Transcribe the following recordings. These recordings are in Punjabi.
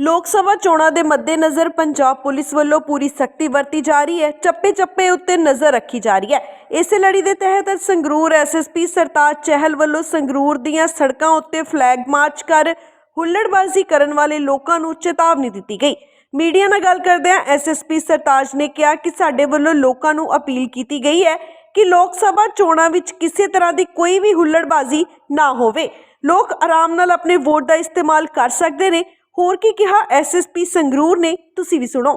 ਲੋਕ ਸਭਾ ਚੋਣਾਂ ਦੇ ਮੱਦੇਨਜ਼ਰ ਪੰਜਾਬ ਪੁਲਿਸ ਵੱਲੋਂ ਪੂਰੀ ਸਖਤੀ ਵਰਤੀ ਜਾ ਰਹੀ ਹੈ, ਚੱਪੇ-ਚੱਪੇ ਉੱਤੇ ਨਜ਼ਰ ਰੱਖੀ ਜਾ ਰਹੀ ਹੈ। ਇਸੇ ਲੜੀ ਦੇ ਤਹਿਤ ਅੱਜ ਸੰਗਰੂਰ ਐਸਐਸਪੀ ਸਰਤਾਜ ਚਹਿਲ ਵੱਲੋਂ ਸੰਗਰੂਰ ਦੀਆਂ ਸੜਕਾਂ ਉੱਤੇ ਫਲੈਗ ਮਾਰਚ ਕਰ ਹੁੱਲੜਬਾਜ਼ੀ ਕਰਨ ਵਾਲੇ ਲੋਕਾਂ ਨੂੰ ਚੇਤਾਵਨੀ ਦਿੱਤੀ ਗਈ। ਮੀਡੀਆ ਨਾਲ ਗੱਲ ਕਰਦਿਆਂ ਐਸਐਸਪੀ ਸਰਤਾਜ ਨੇ ਕਿਹਾ ਕਿ ਸਾਡੇ ਵੱਲੋਂ ਲੋਕਾਂ ਨੂੰ ਅਪੀਲ ਕੀਤੀ ਗਈ ਹੈ ਕਿ ਲੋਕ ਸਭਾ ਚੋਣਾਂ ਵਿੱਚ ਕਿਸੇ ਤਰ੍ਹਾਂ ਦੀ ਕੋਈ ਵੀ ਹੁੱਲੜਬਾਜ਼ੀ ਨਾ ਹੋਵੇ। ਲੋਕ ਆਰਾਮ ਨਾਲ ਆਪਣੇ ਵੋਟ ਦਾ ਇਸਤੇਮਾਲ ਕਰ ਸਕਦੇ ਨੇ ਹੋਰ ਕੀ ਕਿਹਾ ਐਸਐਸਪੀ ਸੰਗਰੂਰ ਨੇ? ਤੁਸੀਂ ਵੀ ਸੁਣੋ।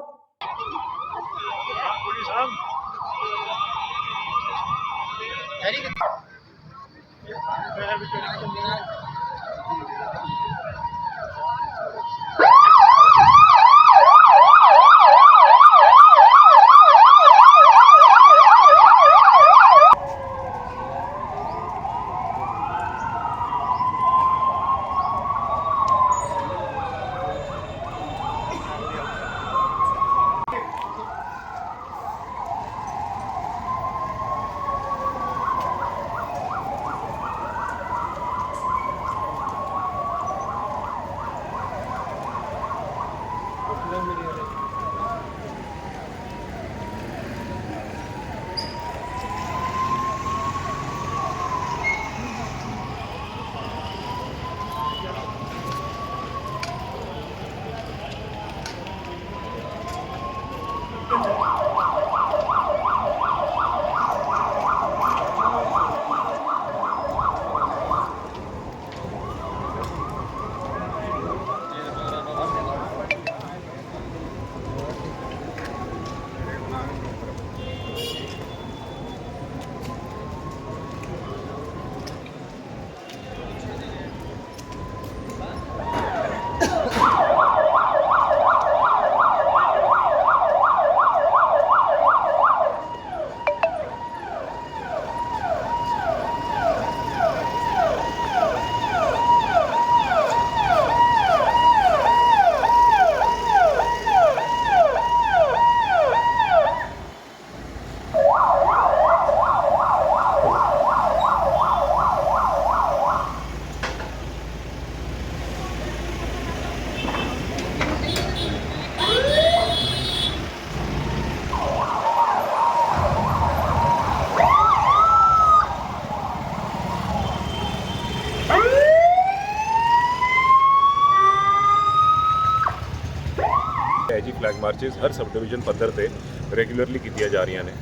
ਹੈ ਜੀ ਫਲੈਗ ਮਾਰਚਸ ਹਰ ਸਬ ਡਿਵੀਜ਼ਨ ਪੱਧਰ ਤੇ ਰੈਗੂਲਰਲੀ ਕੀਤੀਆਂ ਜਾ ਰਹੀਆਂ ਨੇ।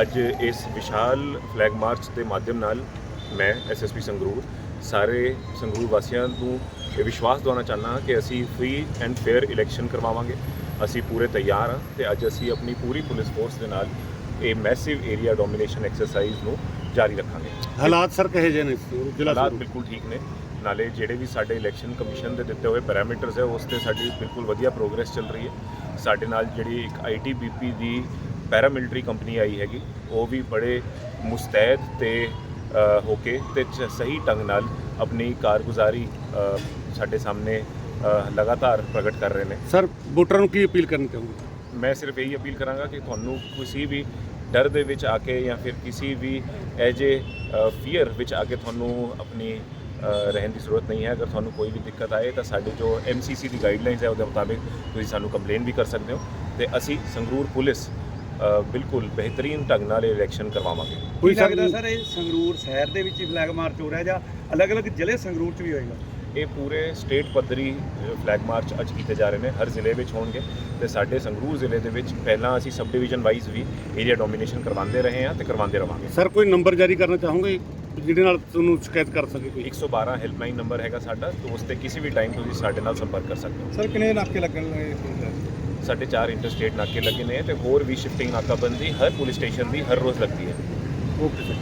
ਅੱਜ ਇਸ ਵਿਸ਼ਾਲ ਫਲੈਗ ਮਾਰਚ ਦੇ ਮਾਧਿਅਮ ਨਾਲ ਮੈਂ ਐਸਐਸਪੀ ਸੰਗਰੂਰ ਸਾਰੇ ਸੰਗਰੂਰ ਵਾਸੀਆਂ ਨੂੰ ਇਹ ਵਿਸ਼ਵਾਸ ਦਿਵਾਉਣਾ ਚਾਹੁੰਦਾ ਹਾਂ ਕਿ ਅਸੀਂ ਫ੍ਰੀ ਐਂਡ ਫੇਅਰ ਇਲੈਕਸ਼ਨ ਕਰਵਾਵਾਂਗੇ। ਅਸੀਂ ਪੂਰੇ ਤਿਆਰ ਹਾਂ ਤੇ ਅੱਜ ਅਸੀਂ ਆਪਣੀ ਪੂਰੀ ਪੁਲਿਸ ਫੋਰਸ ਦੇ ਨਾਲ ਇਹ ਮੈਸਿਵ ਏਰੀਆ ਡੋਮੀਨੇਸ਼ਨ ਐਕਸਰਸਾਈਜ਼ ਨੂੰ ਜਾਰੀ ਰੱਖਾਂਗੇ। ਹਾਲਾਤ ਸਰ ਕਹੇ ਜੇ ਨੇ? ਜ਼ਿਲ੍ਹਾ ਹਾਲਾਤ। ਬਿਲਕੁਲ ਠੀਕ ਨੇ। ਨਾਲੇ ਜਿਹੜੇ ਵੀ ਸਾਡੇ ਇਲੈਕਸ਼ਨ ਕਮਿਸ਼ਨ ਦੇ ਦਿੱਤੇ ਹੋਏ ਪੈਰਾਮੀਟਰਸ ਹੈ ਉਸ ਤੇ ਸਾਡੀ ਬਿਲਕੁਲ ਵਧੀਆ ਪ੍ਰੋਗਰੈਸ ਚੱਲ ਰਹੀ ਹੈ। ਸਾਡੇ ਨਾਲ ਜਿਹੜੀ ਇੱਕ ਆਈਟੀਬੀਪੀ ਦੀ ਪੈਰਾਮਿਲਟਰੀ ਕੰਪਨੀ ਆਈ ਹੈਗੀ ਉਹ ਵੀ ਬੜੇ ਮੁਸਤੈਦ ਤੇ ਹੋ ਕੇ ਤੇ ਸਹੀ ਢੰਗ ਨਾਲ ਆਪਣੀ ਕਾਰਗੁਜ਼ਾਰੀ ਸਾਡੇ ਸਾਹਮਣੇ ਲਗਾਤਾਰ ਪ੍ਰਗਟ ਕਰ ਰਹੇ ਨੇ। ਸਰ ਵੋਟਰਾਂ ਨੂੰ ਕੀ ਅਪੀਲ ਕਰਨੀ ਚਾਹੁੰਦੇ ਮੈਂ ਸਿਰਫ ਇਹੀ ਅਪੀਲ ਕਰਾਂਗਾ ਕਿ ਤੁਹਾਨੂੰ ਕਿਸੇ ਵੀ ਡਰ ਦੇ ਵਿੱਚ ਆ ਕੇ ਜਾਂ ਫਿਰ ਕਿਸੇ ਵੀ ਐਜੇ ਫੀਅਰ ਵਿੱਚ ਆ ਕੇ ਤੁਹਾਨੂੰ ਆਪਣੀ ਰਹਿਣ ਦੀ ਜ਼ਰੂਰਤ ਨਹੀਂ ਹੈ। ਅਗਰ ਤੁਹਾਨੂੰ ਕੋਈ ਵੀ ਦਿੱਕਤ ਆਏ ਤਾਂ ਸਾਡੇ ਜੋ ਐਮਸੀਸੀ ਦੀ ਗਾਈਡਲਾਈਨਸ ਹੈ ਉਹਦੇ ਮੁਤਾਬਿਕ ਤੁਸੀਂ ਸਾਨੂੰ ਕੰਪਲੇਨ ਵੀ ਕਰ ਸਕਦੇ ਹੋ ਤੇ ਅਸੀਂ ਸੰਗਰੂਰ ਪੁਲਿਸ ਬਿਲਕੁਲ ਬਿਹਤਰੀਨ ਢੰਗ ਨਾਲ ਇਹ ਇਲੈਕਸ਼ਨ ਕਰਵਾਵਾਂਗੇ। ਕੋਈ ਲੱਗਦਾ ਸਰ ਸਰ ਇਹ ਸੰਗਰੂਰ ਸ਼ਹਿਰ ਦੇ ਵਿੱਚ ਹੀ ਫਲੈਗ ਮਾਰਚ ਹੋ ਰਿਹਾ ਜਾਂ ਅਲੱਗ-ਅਲੱਗ ਜ਼ਿਲ੍ਹੇ ਸੰਗਰੂਰ 'ਚ ਵੀ ਹੋਏਗਾ? ਇਹ ਪੂਰੇ ਸਟੇਟ ਪੱਧਰੀ ਫਲੈਗ ਮਾਰਚ ਅੱਜ ਕੀਤੇ ਜਾ ਰਹੇ ਨੇ ਹਰ ਜ਼ਿਲ੍ਹੇ ਵਿੱਚ ਹੋਣਗੇ ਤੇ ਸਾਡੇ ਸੰਗਰੂਰ ਜ਼ਿਲ੍ਹੇ ਦੇ ਵਿੱਚ ਪਹਿਲਾਂ ਅਸੀਂ ਸਬ ਡਿਵੀਜ਼ਨ ਵਾਈਜ਼ ਵੀ ਏਰੀਆ ਡੋਮੀਨੇਸ਼ਨ ਕਰਵਾਉਂਦੇ ਰਹੇ ਹਾਂ ਤੇ ਕਰਵਾਉਂਦੇ ਰਵਾਂਗੇ। ਸਰ ਕੋਈ ਨੰਬਰ ਜਾਰੀ ਕਰਨਾ ਚਾਹੋਗੇ? ਜਿਹਦੇ ਨਾਲ ਤੁਹਾਨੂੰ ਸ਼ਿਕਾਇਤ ਕਰ ਸਕੇ ਕੋਈ? 112 ਹੈਲਪਲਾਈਨ ਨੰਬਰ ਹੈਗਾ ਸਾਡਾ ਤੇ ਉਸ ਤੇ ਕਿਸੇ ਵੀ ਟਾਈਮ ਤੁਸੀਂ ਸਾਡੇ ਨਾਲ ਸੰਪਰਕ ਕਰ ਸਕਦੇ ਹੋ। ਸਰ ਕਿੰਨੇ ਨਾਕੇ ਲੱਗਣ ਲੱਗੇ ਸਾਡੇ ਚਾਰ ਇੰਟਰਸਟੇਟ ਨਾਕੇ ਲੱਗੇ ਨੇ ਤੇ ਹੋਰ ਵੀ ਸ਼ਿਫਟਿੰਗ ਨਾਕਾਬੰਦੀ ਹਰ ਪੁਲਿਸ ਸਟੇਸ਼ਨ ਦੀ ਹਰ ਰੋਜ਼ ਲੱਗਦੀ ਹੈ। Okay sir